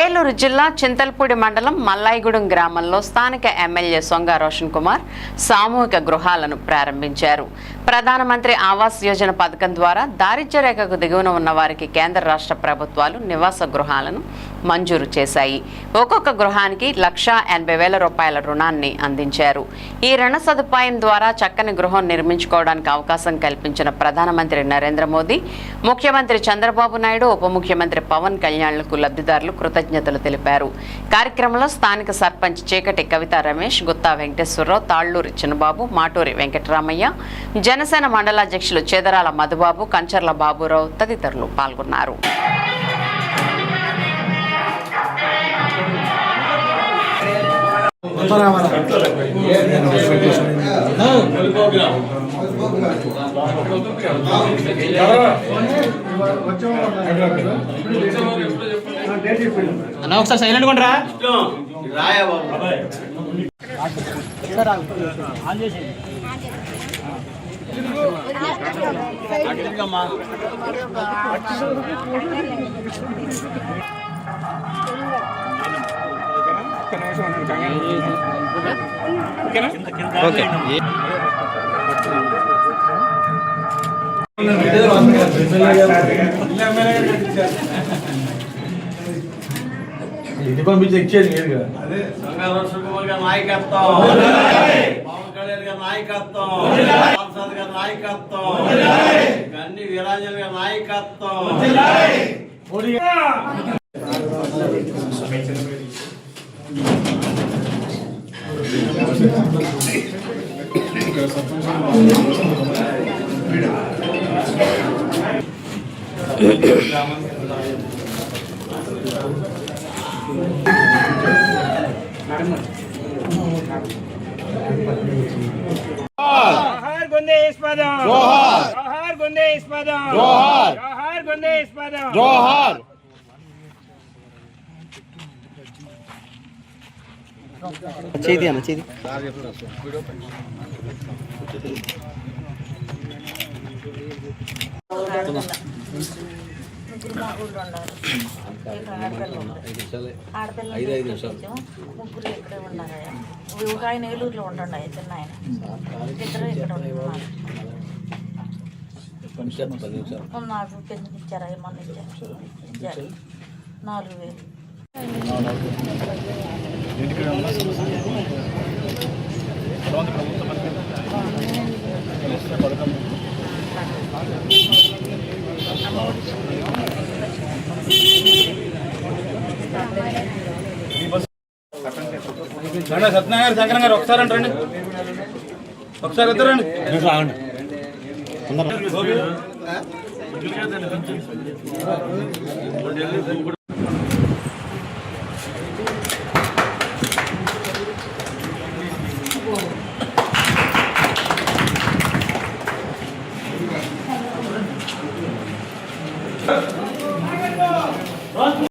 ఏలూరు జిల్లా చింతల్పూడి మండలం మల్లాయిగూడెం గ్రామంలో స్థానిక ఎమ్మెల్యే సొంగ రోషన్ కుమార్ సామూహిక గృహాలను ప్రారంభించారు. ప్రధానమంత్రి ఆవాస్ యోజన పథకం ద్వారా దారిద్ర్య రేఖకు దిగువన ఉన్న వారికి కేంద్ర రాష్ట్ర ప్రభుత్వాలు నివాస గృహాలను మంజూరు చేశాయి. ఒక్కొక్క గృహానికి లక్షా ఎనభై వేల రూపాయల రుణాన్ని అందించారు. ఈ రుణ సదుపాయం ద్వారా చక్కని గృహం నిర్మించుకోవడానికి అవకాశం కల్పించిన ప్రధానమంత్రి నరేంద్ర మోదీ ముఖ్యమంత్రి చంద్రబాబు నాయుడు ఉప ముఖ్యమంత్రి పవన్ కళ్యాణ్లకు లబ్ధిదారులు కృతజ్ఞతలు తెలిపారు. కార్యక్రమంలో స్థానిక సర్పంచ్ చీకటి కవిత రమేష్ గుత్తా వెంకటేశ్వరరావు తాళ్ళూరి చిన్నబాబు మాటూరి వెంకటరామయ్య జనసేన మండలాధ్యక్షులు చేదరాల మధుబాబు కంచర్ల బాబురావు తదితరులు పాల్గొన్నారు. అన్న ఒకసారి సైలెంట్ కొండ్రా ఓకే ఇది పంపించి ఇచ్చేది లేదు కదా అదే సంగారం సుకుమార్ గారి నాయకత్వం పవన్ కళ్యాణ్ గారి నాయకత్వం ప్రసాద్ గారి నాయకత్వం. గన్ని వీరాంజన్ గారి నాయకత్వం. గుందేశ్ పదం జోహార్ జోహార్ గుందేశ్ పదం జోహార్ జోహార్ గుందేశ్ పదం జోహార్ చేది చేతి అన్న చేతి ఆడపిల్లలు తీసుకొచ్చాము. ముగ్గురు ఇక్కడే ఉన్నారు ఒక ఆయన ఏలూరులో ఉండండి చిన్న ఆయన. ఇద్దరు ఇక్కడ ఉన్నారు. నాకు పెన్షన్ ఇచ్చారు అవి మొన్న ఇచ్చారు. ఇచ్చారు. నాలుగు వేలు. సత్యనారాయణ శంకరం గారు ఒకసారి అంటారండి ఒకసారి ఇద్దరండి రాగండి